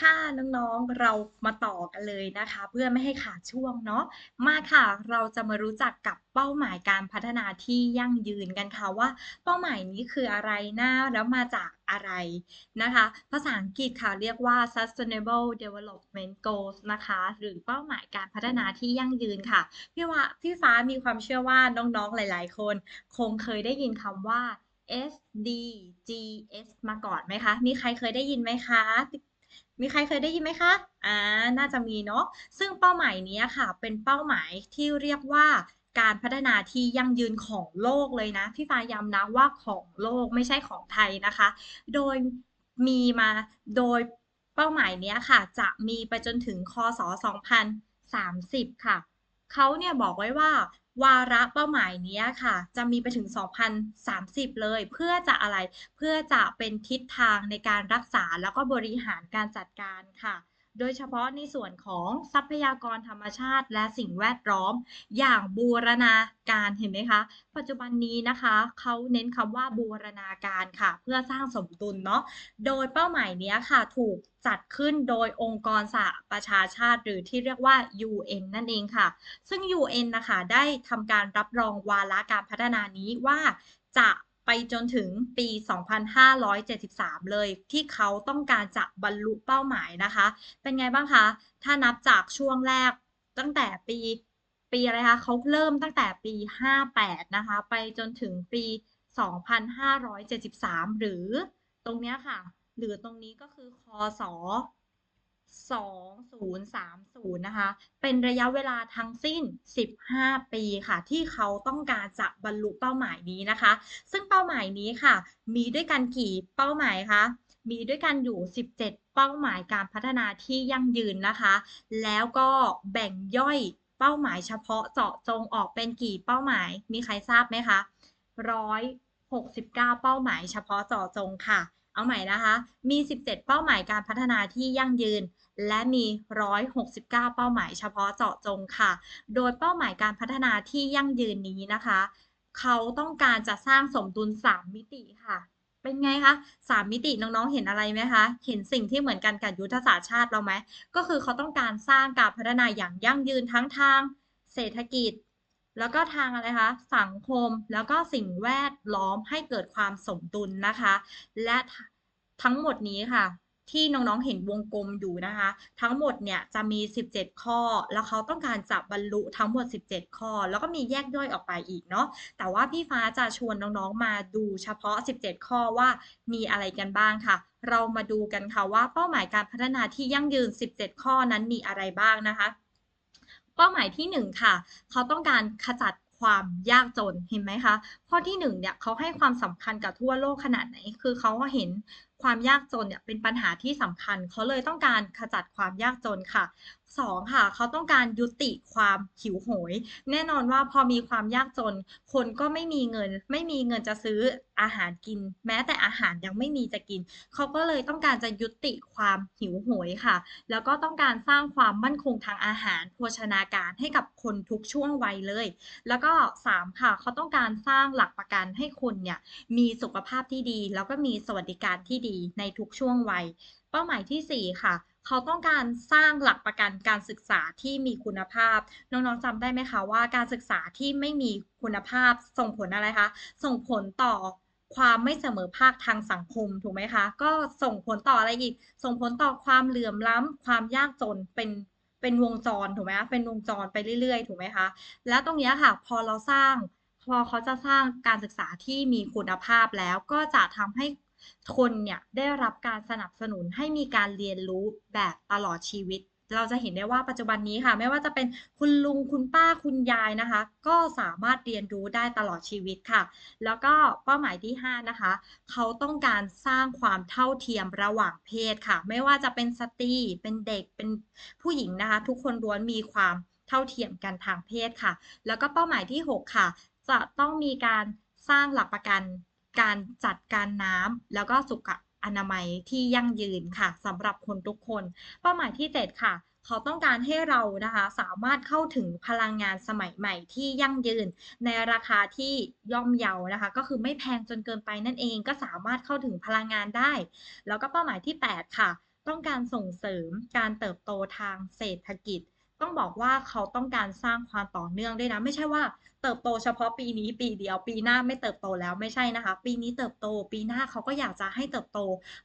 ค่ะน้องๆ เรามาต่อกันเลยนะคะ เพื่อไม่ให้ขาดช่วงเนาะมาค่ะ เราจะมารู้จักกับเป้าหมายการพัฒนาที่ยั่งยืนกันค่ะว่า เป้าหมายนี้คืออะไรนะแล้วมาจากอะไรนะคะ ภาษาอังกฤษค่ะเรียกว่า sustainable development goals นะคะ หรือเป้าหมายการพัฒนาที่ยั่งยืนค่ะพี่ว่าพี่ฟ้ามีความเชื่อว่าน้องๆหลาย ๆ คน คงเคยได้ยินคำว่า SDGs มาก่อนไหมคะ มีใครเคยได้ยินไหมคะ มีใครเคยได้ยินไหมคะ อ่า น่าจะมีเนาะ ซึ่งเป้าหมายนี้ค่ะ เป็นเป้าหมายที่เรียกว่าการพัฒนาที่ยั่งยืนของโลกเลยนะ พี่ฟ้าย้ำนะว่าของโลกไม่ใช่ของไทยนะคะ โดยมีมาโดยเป้าหมายนี้ค่ะ จะมีไปจนถึงคศ 2030 ค่ะ เขาเนี่ยบอกไว้ว่า วาระเป้าหมายนี้ค่ะ จะมีไปถึง 2030 เลย เพื่อจะอะไรเพื่อจะเป็นทิศทางในการรักษาแล้วก็บริหารการจัดการค่ะ โดยเฉพาะในส่วนของทรัพยากรธรรมชาติ และสิ่งแวดล้อม อย่างบูรณาการเห็นไหมคะ ปัจจุบันนี้นะคะเขาเน้นคำว่าบูรณาการค่ะ เพื่อสร้างสมดุลเนาะโดยเป้าหมายนี้ค่ะถูกจัดขึ้นโดยองค์กรสหประชาชาติ หรือที่เรียกว่า UN นั่นเองค่ะ ซึ่ง UN นะคะได้ทำการรับรองวาระการพัฒนานี้ว่าจะ ไปจนถึงปี 2573 เลย ที่เขาต้องการจะบรรลุเป้าหมายนะคะ เป็นไงบ้างคะ ถ้านับจากช่วงแรกตั้งแต่ปีปีอะไรคะเขาเริ่มตั้งแต่ปี 58 นะคะ ไปจนถึงปี 2573 หรือตรงนี้ค่ะ หรือตรงนี้ก็คือคศ 2030 นะคะ เป็นระยะเวลาทั้งสิ้น 15 ปีค่ะ ที่เขาต้องการจะบรรลุเป้าหมายนี้นะคะ ซึ่งเป้าหมายนี้ค่ะ มีด้วยกันกี่เป้าหมายคะ มีด้วยกันอยู่ 17 เป้าหมายการพัฒนาที่ยั่งยืนนะคะ แล้วก็แบ่งย่อยเป้าหมายเฉพาะเจาะจงออกเป็นกี่เป้าหมาย มีใครทราบไหมคะ169 เป้าหมายเฉพาะเจาะจงค่ะ เอาใหม่นะคะ มี 17 เป้าหมายการพัฒนาที่ยั่งยืน และมี 169 เป้าหมายเฉพาะเจาะจงค่ะ โดยเป้าหมายการพัฒนาที่ยั่งยืนนี้นะคะ เขาต้องการจะสร้างสมดุล 3 มิติค่ะ เป็นไงคะ3มิติน้องๆ เห็นอะไรไหมคะ เห็นสิ่งที่เหมือนกันกับยุทธศาสตร์ชาติเราไหม ก็คือเขาต้องการสร้างการพัฒนาอย่างยั่งยืนทั้งทางเศรษฐกิจ แล้วก็ทางอะไรคะ สังคม แล้วก็สิ่งแวดล้อมให้เกิดความสมดุลนะคะ และทั้งหมดนี้ค่ะ ที่น้องๆเห็นวงกลมอยู่นะคะ ทั้งหมดเนี่ยจะมี 17 ข้อ แล้วเขาต้องการจะบรรลุทั้งหมด 17 ข้อ แล้วก็มีแยกย่อยออกไปอีกเนาะแต่ว่าพี่ฟ้าจะชวนน้องๆมาดูเฉพาะ 17 ข้อว่ามีอะไรกันบ้างค่ะ เรามาดูกันค่ะว่าเป้าหมายการพัฒนาที่ยั่งยืน 17 ข้อนั้นมีอะไรบ้างนะคะ เป้าหมายที่ 1 ค่ะ เขาต้องการขจัดความยากจนเห็นไหมคะ ข้อที่1เนี่ยเขาให้ความสำคัญกับทั่วโลกขนาดไหน คือเขาก็เห็น ความยากจนเนี่ยเป็นปัญหาที่สำคัญ เขาเลยต้องการขจัดความยากจนค่ะ 2. ค่ะ เขาต้องการยุติความหิวโหย แน่นอนว่าพอมีความยากจน คนก็ไม่มีเงิน ไม่มีเงินจะซื้ออาหารกิน แม้แต่อาหารยังไม่มีจะกิน เขาก็เลยต้องการจะยุติความหิวโหยค่ะ แล้วก็ต้องการสร้างความมั่นคงทางอาหารโภชนาการให้กับคนทุกช่วงวัยเลย แล้วก็ 3. ค่ะ เขาต้องการสร้างหลักประกันให้คนเนี่ยมีสุขภาพที่ดี แล้วก็มีสวัสดิการที่ดีในทุกช่วงวัย เป้าหมายที่ 4 ค่ะ เขาต้องการสร้างหลักประกันการศึกษาที่มีคุณภาพ น้องๆจำได้ไหมคะว่าการศึกษาที่ไม่มีคุณภาพส่งผลอะไรคะ ส่งผลต่อความไม่เสมอภาคทางสังคมถูกไหมคะ ก็ส่งผลต่ออะไรอีก ส่งผลต่อความเหลื่อมล้ำความยากจนเป็นเป็นวงจรถูกไหมคะเป็นวงจรไปเรื่อยๆ ถูกไหมคะ แล้วตรงนี้ค่ะ พอเราสร้างพอเขาจะสร้างการศึกษาที่มีคุณภาพแล้วก็จะทำให้ คนเนี่ยได้รับการสนับสนุนให้มีการเรียนรู้แบบตลอดชีวิต เราจะเห็นได้ว่าปัจจุบันนี้ค่ะ ไม่ว่าจะเป็นคุณลุงคุณป้าคุณยายนะคะ ก็สามารถเรียนรู้ได้ตลอดชีวิตค่ะ แล้วก็เป้าหมายที่ 5 นะคะ เขาต้องการสร้างความเท่าเทียมระหว่างเพศค่ะ ไม่ว่าจะเป็นสตรีเป็นเด็กเป็นผู้หญิงนะคะ ทุกคนล้วนมีความเท่าเทียมกันทางเพศค่ะ แล้วก็เป้าหมายที่ 6 ค่ะ จะต้องมีการสร้างหลักประกัน การจัดการน้ำแล้วก็สุขอนามัยที่ยั่งยืนค่ะสำหรับคนทุกคน เป้าหมายที่ 7 ค่ะ เขาต้องการให้เรานะคะสามารถเข้าถึงพลังงานสมัยใหม่ที่ยั่งยืน ในราคาที่ย่อมเยานะคะ ก็คือไม่แพงจนเกินไปนั่นเองก็สามารถเข้าถึงพลังงานได้ แล้วก็เป้าหมายที่ 8 ค่ะ ต้องการส่งเสริมการเติบโตทางเศรษฐกิจ ต้องบอกว่าเขาต้องการสร้างความต่อเนื่องด้วยนะ ไม่ใช่ว่าเติบโตเฉพาะปีนี้ปีเดียวปีหน้าไม่เติบโตแล้วไม่ใช่นะคะ ปีนี้เติบโตปีหน้าเขาก็อยากจะให้เติบโต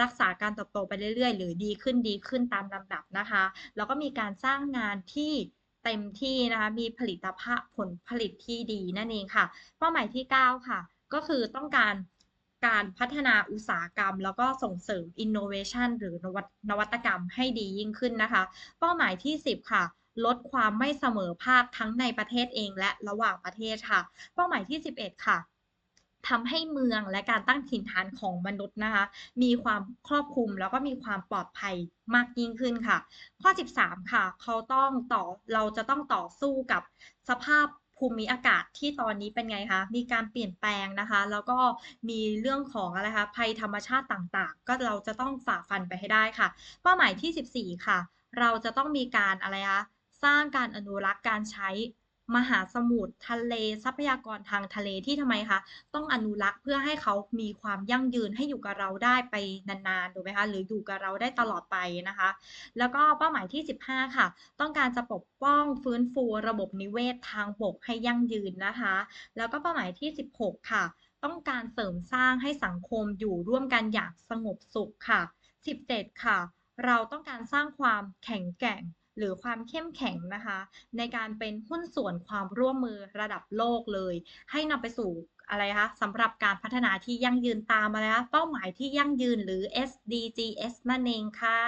รักษาการเติบโตไปเรื่อยๆ หรือดีขึ้นดีขึ้นตามลำดับนะคะ แล้วก็มีการสร้างงานที่เต็มที่นะคะมีผลิตภาพผลผลิตที่ดีนั่นเองค่ะ เป้าหมายที่ 9 ค่ะ ก็คือต้องการการพัฒนาอุตสาหกรรม แล้วก็ส่งเสริม innovation หรือนวัตกรรมให้ดียิ่งขึ้นนะคะ เป้าหมายที่ 10 ค่ะ ลดความไม่เสมอภาคทั้งในประเทศเองและระหว่างประเทศค่ะ เป้าหมายที่ 11 ค่ะทำให้เมืองและการตั้งถิ่นฐานของมนุษย์นะคะ มีความครอบคลุมแล้วก็มีความปลอดภัยมากยิ่งขึ้นค่ะ ข้อ 13 ค่ะ เขาต้องต่อเราจะต้องต่อสู้กับสภาพภูมิอากาศที่ตอนนี้เป็นไงคะ มีการเปลี่ยนแปลงนะคะ แล้วก็มีเรื่องของอะไรคะ ภัยธรรมชาติต่างๆ ก็เราจะต้องฝ่าฟันไปให้ได้ค่ะ เป้าหมายที่ 14 ค่ะ เราจะต้องมีการอะไรคะ สร้างการอนุรักษ์การใช้มหาสมุทรทะเลทรัพยากรทางทะเลที่ทำไมคะ ต้องอนุรักษ์เพื่อให้เขามีความยั่งยืนให้อยู่กับเราได้ไปนานๆถูกไหมคะหรืออยู่กับเราได้ตลอดไปนะคะ แล้วก็เป้าหมายที่ 15 ค่ะ ต้องการจะปกป้องฟื้นฟูระบบนิเวศทางบกให้ยั่งยืนนะคะ แล้วก็เป้าหมายที่ 16 ค่ะ ต้องการเสริมสร้างให้สังคมอยู่ร่วมกันอย่างสงบสุขค่ะ 17 ค่ะ เราต้องการสร้างความแข็งแกร่ง หรือความเข้มแข็งนะคะ ในการเป็นหุ้นส่วนความร่วมมือระดับโลกเลย ให้นำไปสู่อะไรคะสำหรับการพัฒนาที่ยั่งยืนตามมาแล้วเป้าหมายที่ยั่งยืนหรือ SDGs นั่นเองค่ะ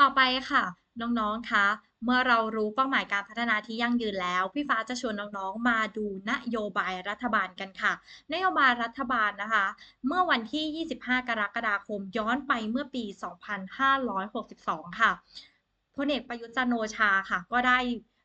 ต่อไปค่ะ น้องๆคะเมื่อเรารู้เป้าหมายการพัฒนาที่ยั่งยืนแล้ว พี่ฟ้าจะชวนน้องๆมาดูนโยบายรัฐบาลกันค่ะ นโยบายรัฐบาลนะคะ เมื่อวันที่ 25 กรกฎาคมย้อนไปเมื่อปี 2562 ค่ะ พลเอกประยุทธ์จันโอชาค่ะ ก็ได้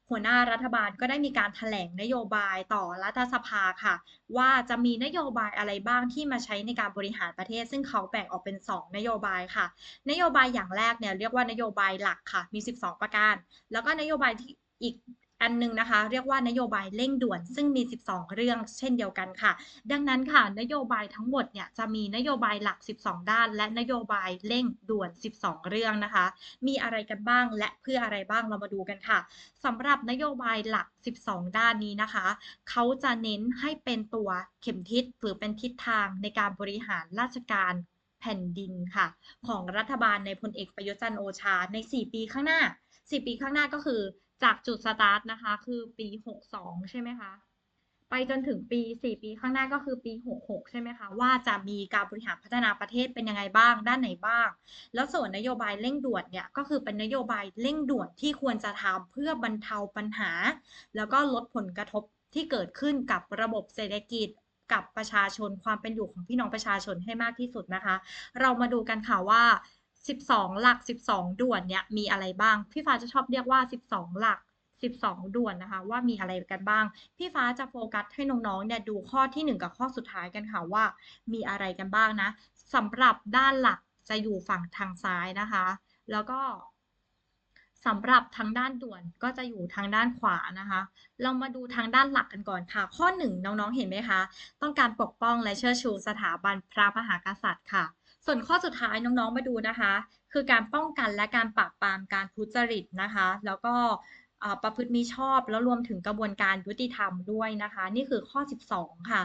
หัวหน้ารัฐบาลก็ได้มีการถแถลงนโยบายต่อรัฐสภาค่ะ ว่าจะมีนโยบายอะไรบ้างที่มาใช้ในการบริหารประเทศ ซึ่งเขาแบ่งออกเป็น 2 นโยบายค่ะ นโยบายอย่างแรกเนี่ยเรียกว่านโยบายหลักค่ะมี 12 ประการ แล้วก็นโยบายที่อีก อันนึงนะคะ เรียกว่านโยบายเร่งด่วน ซึ่งมี 12 เรื่องเช่นเดียวกันค่ะ ดังนั้นค่ะนโยบายทั้งหมดเนี่ยจะมีนโยบายหลัก 12 ด้าน และนโยบายเร่งด่วน 12 เรื่องนะคะ มีอะไรกันบ้างและเพื่ออะไรบ้างเรามาดูกันค่ะสำหรับนโยบายหลัก 12 ด้านนี้นะคะ เขาจะเน้นให้เป็นตัวเข็มทิศหรือเป็นทิศทางในการบริหารราชการแผ่นดินค่ะ ของรัฐบาลในพลเอกประยุทธ์จันโอชาใน 4 ปีข้างหน้า 4 ปีข้างหน้าก็คือ จากจุดสตาร์ทนะคะ คือปี 62 ใช่ไหมคะ ไปจนถึงปี 4 ปีข้างหน้าก็คือปี 66 ใช่ไหมคะ ว่าจะมีการบริหารพัฒนาประเทศเป็นยังไงบ้าง ด้านไหนบ้าง แล้วส่วนนโยบายเร่งด่วนเนี่ย ก็คือเป็นนโยบายเร่งด่วนที่ควรจะทำเพื่อบรรเทาปัญหา แล้วก็ลดผลกระทบที่เกิดขึ้นกับระบบเศรษฐกิจกับประชาชนความเป็นอยู่ของพี่น้องประชาชนให้มากที่สุดนะคะ เรามาดูกันค่ะว่า 12 หลัก 12 ด่วนเนี่ยมีอะไรบ้าง พี่ฟ้าจะชอบเรียกว่า 12 หลัก 12 ด่วนนะคะ ว่ามีอะไรกันบ้าง พี่ฟ้าจะโฟกัสให้น้องๆเนี่ยดูข้อที่ 1 กับข้อสุดท้ายกันค่ะว่า มีอะไรกันบ้างนะสำหรับด้านหลักจะอยู่ฝั่งทางซ้ายนะคะ แล้วก็สำหรับทางด้านด่วนก็จะอยู่ทางด้านขวานะคะ เรามาดูทางด้านหลักกันก่อนค่ะ ข้อหนึ่งน้องๆเห็นไหมคะ ต้องการปกป้องและเชิดชูสถาบันพระมหากษัตริย์ค่ะ ส่วนข้อสุดท้ายน้องๆมาดูนะคะ คือการป้องกันและการปราบปรามการทุจริตนะคะ แล้วก็ประพฤติมิชอบแล้วรวมถึงกระบวนการยุติธรรมด้วยนะคะ นี่คือข้อ 12 ค่ะ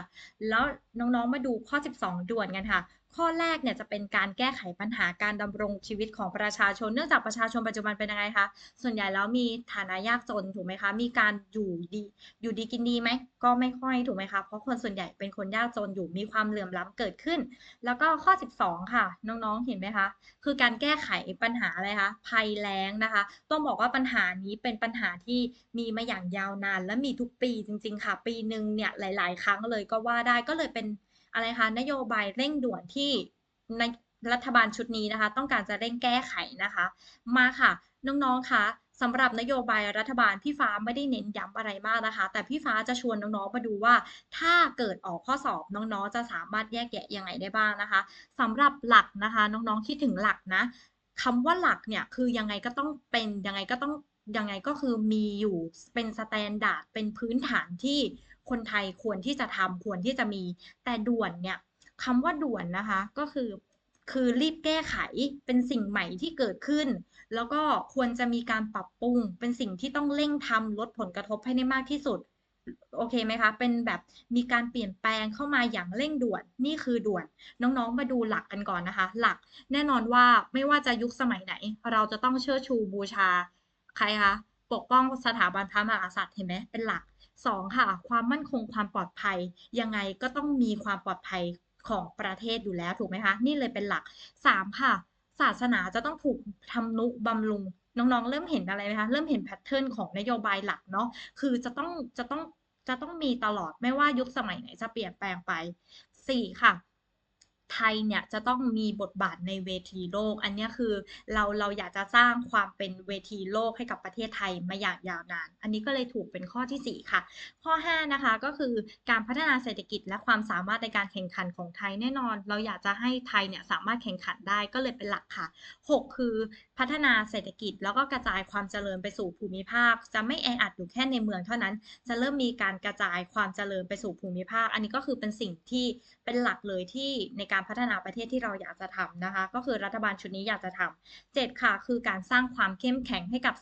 แล้วน้องๆมาดูข้อ 12 ด่วนกันค่ะ ข้อแรกเนี่ยจะเป็นการแก้ไขปัญหาการดำรงชีวิตของประชาชน เนื่องจากประชาชนปัจจุบันเป็นยังไงคะ ส่วนใหญ่แล้วมีฐานะยากจนถูกไหมคะ มีการอยู่ดีอยู่ดีกินดีไหม ก็ไม่ค่อยถูกไหมคะ เพราะคนส่วนใหญ่เป็นคนยากจนอยู่ มีความเหลื่อมล้ำเกิดขึ้น แล้วก็ข้อ 12 ค่ะ น้องๆ เห็นไหมคะ คือการแก้ไขปัญหาอะไรคะ ภัยแล้งนะคะ ต้องบอกว่าปัญหานี้เป็นปัญหาที่มีมาอย่างยาวนาน และมีทุกปีจริง ๆ ค่ะ ปีหนึ่งเนี่ยหลาย ๆ ครั้งเลยก็ว่าได้ ก็เลยเป็น อะไรคะนโยบายเร่งด่วนที่ในรัฐบาลชุดนี้นะคะ ต้องการจะเร่งแก้ไขนะคะ มาค่ะ น้องๆคะสำหรับนโยบายรัฐบาลพี่ฟ้าไม่ได้เน้นย้ำอะไรมากนะคะ แต่พี่ฟ้าจะชวนน้องๆมาดูว่า ถ้าเกิดออกข้อสอบน้องๆ จะสามารถแยกแยะยังไงได้บ้างนะคะสำหรับหลักนะคะ น้องๆคิดถึงหลักนะคำว่าหลักเนี่ยคือยังไงก็ต้องเป็นยังไงก็ต้องยังไงก็คือมีอยู่เป็นสแตนดาร์ดเป็นพื้นฐานที่ คนไทยควรที่จะทำควรที่จะมีแต่ด่วนเนี่ยคำว่าด่วนนะคะก็คือคือรีบแก้ไขเป็นสิ่งใหม่ที่เกิดขึ้น แล้วก็ควรจะมีการปรับปรุง เป็นสิ่งที่ต้องเร่งทำลดผลกระทบให้ได้มากที่สุด โอเคไหมคะ เป็นแบบมีการเปลี่ยนแปลงเข้ามาอย่างเร่งด่วนนี่คือด่วน น้องๆมาดูหลักกันก่อนนะคะ หลักแน่นอนว่าไม่ว่าจะยุคสมัยไหน เราจะต้องเชิดชูบูชา ใครคะปกป้องสถาบันพระมหากษัตริย์เห็นไหมเป็นหลัก สองค่ะ ความมั่นคงความปลอดภัย ยังไงก็ต้องมีความปลอดภัยของประเทศอยู่แล้วถูกไหมคะ นี่เลยเป็นหลักสามค่ะ ศาสนาจะต้องถูกทำนุบำรุง น้องๆ เริ่มเห็นอะไรไหมคะเริ่มเห็นแพทเทิร์นของนโยบายหลักเนาะคือจะต้องจะต้องจะต้องมีตลอดไม่ว่ายุคสมัยไหนจะเปลี่ยนแปลงไป 4 ค่ะ ไทยเนี่ยจะต้องมีบทบาทในเวทีโลก อันนี้คือเราเราอยากจะสร้างความเป็นเวทีโลกให้กับประเทศไทยมาอย่างยาวนาน อันนี้ก็เลยถูกเป็นข้อที่ 4 ค่ะ ข้อ 5 นะคะก็คือการพัฒนาเศรษฐกิจและความสามารถในการแข่งขันของไทยแน่นอน เราอยากจะให้ไทยเนี่ยสามารถแข่งขันได้ก็เลยเป็นหลักค่ะ 6 คือพัฒนาเศรษฐกิจแล้วก็กระจายความเจริญไปสู่ภูมิภาค จะไม่แออัดอยู่แค่ในเมืองเท่านั้น จะเริ่มมีการกระจายความเจริญไปสู่ภูมิภาค อันนี้ก็คือเป็นสิ่งที่เป็นหลักเลยที่ในการการพัฒนาประเทศที่เราอยากจะทำนะคะ ก็คือรัฐบาลชุดนี้อยากจะทำเจ็ดค่ะ คือการสร้างความเข้มแข็งให้กับ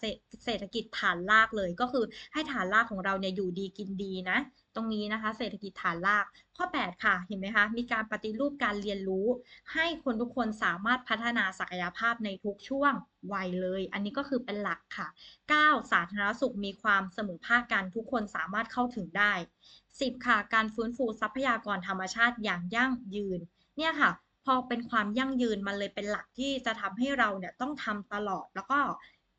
เศรษฐกิจฐานรากเลย ก็คือให้ฐานรากของเราเนี่ยอยู่ดีกินดีนะตรงนี้นะคะเศรษฐกิจฐานรากข้อ 8 ค่ะ เห็นไหมคะ มีการปฏิรูปการเรียนรู้ ให้คนทุกคนสามารถพัฒนาศักยภาพในทุกช่วงวัยเลย อันนี้ก็คือเป็นหลักค่ะ 9. สาธารณสุขมีความเสมอภาคกันทุกคนสามารถเข้าถึงได้ 10 ค่ะ การฟื้นฟูทรัพยากรธรรมชาติอย่างยั่งยืน เนี่ยค่ะ พอเป็นความยั่งยืนมันเลยเป็นหลักที่จะทำให้เราเนี่ยต้องทำตลอดแล้วก็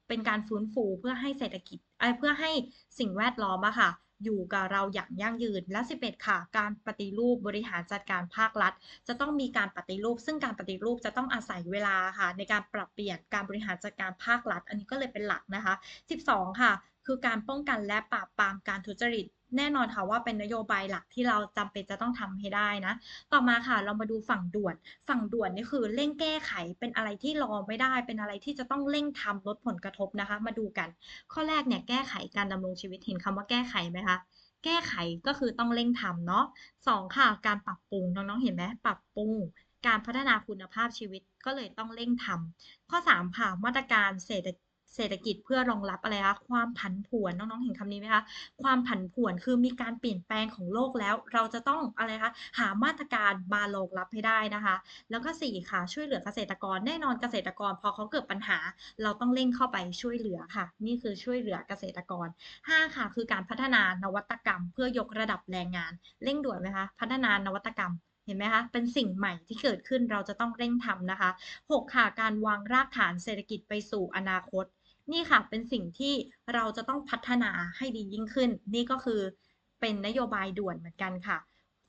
เป็นการฟื้นฟูเพื่อให้เศรษฐกิจเพื่อให้สิ่งแวดล้อมอะค่ะ อยู่กับเราอย่างยั่งยืนและ 11 ค่ะ การปฏิรูปบริหารจัดการภาครัฐ จะต้องมีการปฏิรูป ซึ่งการปฏิรูปจะต้องอาศัยเวลาค่ะ ในการปรับเปลี่ยนการบริหารจัดการภาครัฐ อันนี้ก็เลยเป็นหลักนะคะ 12 ค่ะ คือการป้องกันและปราบปรามการทุจริต แน่นอนค่ะว่าเป็นนโยบายหลักที่เราจำเป็นจะต้องทำให้ได้นะ ต่อมาค่ะเรามาดูฝั่งด่วน ฝั่งด่วนนี่คือเร่งแก้ไขเป็นอะไรที่รอไม่ได้ เป็นอะไรที่จะต้องเร่งทำลดผลกระทบนะคะ มาดูกัน ข้อแรกเนี่ยแก้ไขการดำรงชีวิตเห็นคำว่าแก้ไขไหมคะแก้ไขก็คือต้องเร่งทำเนาะสองค่ะ การปรับปรุงน้องๆเห็นไหมปรับปรุง การพัฒนาคุณภาพชีวิตก็เลยต้องเร่งทำข้อ3ค่ะมาตรการเศรษฐ เศรษฐกิจเพื่อรองรับอะไรคะความผันผวนน้องๆเห็นคำนี้ไหมคะความผันผวนคือมีการเปลี่ยนแปลงของโลกแล้ว เราจะต้องอะไรคะหามาตรการมารองรับให้ได้นะคะ แล้วก็4ค่ะช่วยเหลือเกษตรกรแน่นอนเกษตรกร พอเขาเกิดปัญหา เราต้องเร่งเข้าไปช่วยเหลือค่ะ นี่คือช่วยเหลือเกษตรกร 5 ค่ะ คือการพัฒนานวัตกรรม เพื่อยกระดับแรงงานเร่งด่วนไหมคะพัฒนานวัตกรรมเห็นไหมคะ เป็นสิ่งใหม่ที่เกิดขึ้นเราจะต้องเร่งทำนะคะ 6 ค่ะ การวางรากฐานเศรษฐกิจไปสู่อนาคต นี่ค่ะเป็นสิ่งที่เราจะต้องพัฒนาให้ดียิ่งขึ้น นี่ก็คือเป็นนโยบายด่วนเหมือนกันค่ะ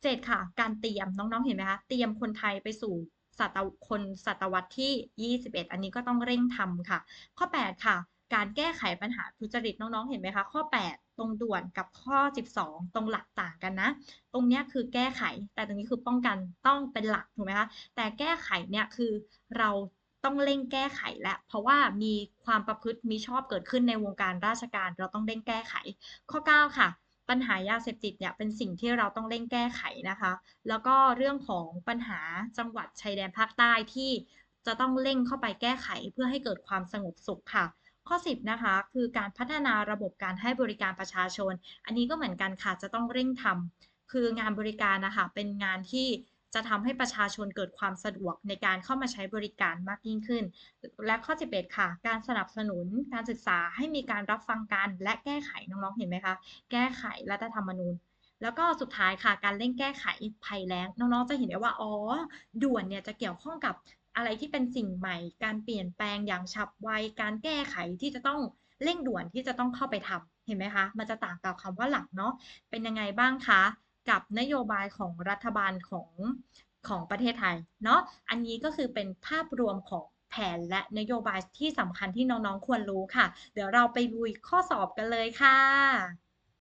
เจ็ดค่ะ การเตรียมน้องๆเห็นไหมคะเตรียมคนไทยไปสู่ศตวคนศตวรรษที่ 21 อันนี้ก็ต้องเร่งทำค่ะ ข้อ 8 ค่ะ การแก้ไขปัญหาทุจริตน้องๆ เห็นไหมคะ ข้อ 8 ตรงด่วนกับข้อ 12 ตรงหลักต่างกันนะ ตรงนี้คือแก้ไข แต่ตรงนี้คือป้องกันต้องเป็นหลักถูกไหมคะ แต่แก้ไขเนี่ยคือเรา ต้องเร่งแก้ไขแล้วเพราะว่ามีความประพฤติมีชอบเกิดขึ้นในวงการราชการเราต้องเร่งแก้ไข ข้อ 9 ค่ะ ปัญหายาเสพติดเนี่ยเป็นสิ่งที่เราต้องเร่งแก้ไขนะคะ แล้วก็เรื่องของปัญหาจังหวัดชายแดนภาคใต้ที่จะต้องเร่งเข้าไปแก้ไขเพื่อให้เกิดความสงบสุขค่ะ ข้อ 10 นะคะ คือการพัฒนาระบบการให้บริการประชาชน อันนี้ก็เหมือนกันค่ะจะต้องเร่งทำคืองานบริการนะคะเป็นงานที่ จะทำให้ประชาชนเกิดความสะดวกในการเข้ามาใช้บริการมากยิ่งขึ้น และข้อ 11 ค่ะ การสนับสนุนการศึกษาให้มีการรับฟังกันและแก้ไขน้องๆเห็นไหมคะ แก้ไขรัฐธรรมนูญแล้วก็สุดท้ายค่ะการเร่งแก้ไขภัยแล้งน้องๆจะเห็นได้ว่าอ๋อด่วนเนี่ยจะเกี่ยวข้องกับอะไรที่เป็นสิ่งใหม่ การเปลี่ยนแปลงอย่างฉับไวการแก้ไขที่จะต้องเร่งด่วนที่จะต้องเข้าไปทำเห็นไหมคะ มันจะต่างกับคำว่าหลักเนาะเป็นยังไงบ้างคะ กับนโยบายของรัฐบาลของของประเทศไทยเนาะอันนี้ก็คือเป็นภาพรวมของแผนและนโยบายที่สำคัญที่น้องๆควรรู้ค่ะ เดี๋ยวเราไปลุยข้อสอบกันเลยค่ะ